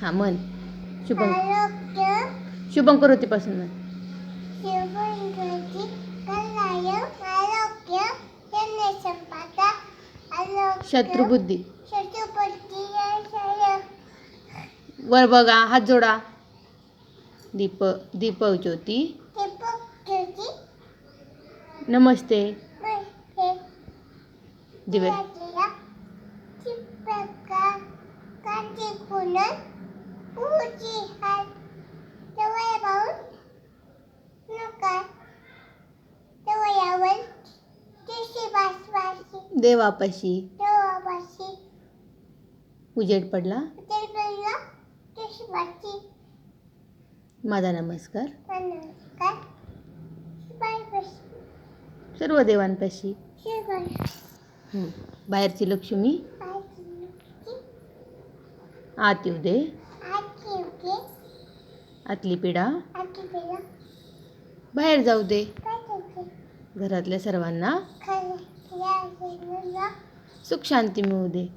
हा म्हण. शुभं आरोग्य. शुभं करोतीपासून म्हण. शिवंगती कल्याण आरोग्य त्यांनी संपादा आरोग्य. शत्रुबुद्धी. वर बघा हात जोडा. दीप दीपक ज्योती. नमस्ते. दिवे. देवापाशी. उजेड पडला? माझा नमस्कार. सर्व देवांपाशी. बाहेरची लक्ष्मी. आत येऊ दे. आतली पिढा. बाहेर जाऊ दे. घरातल्या सर्वांना. सुख शांती मिळू दे.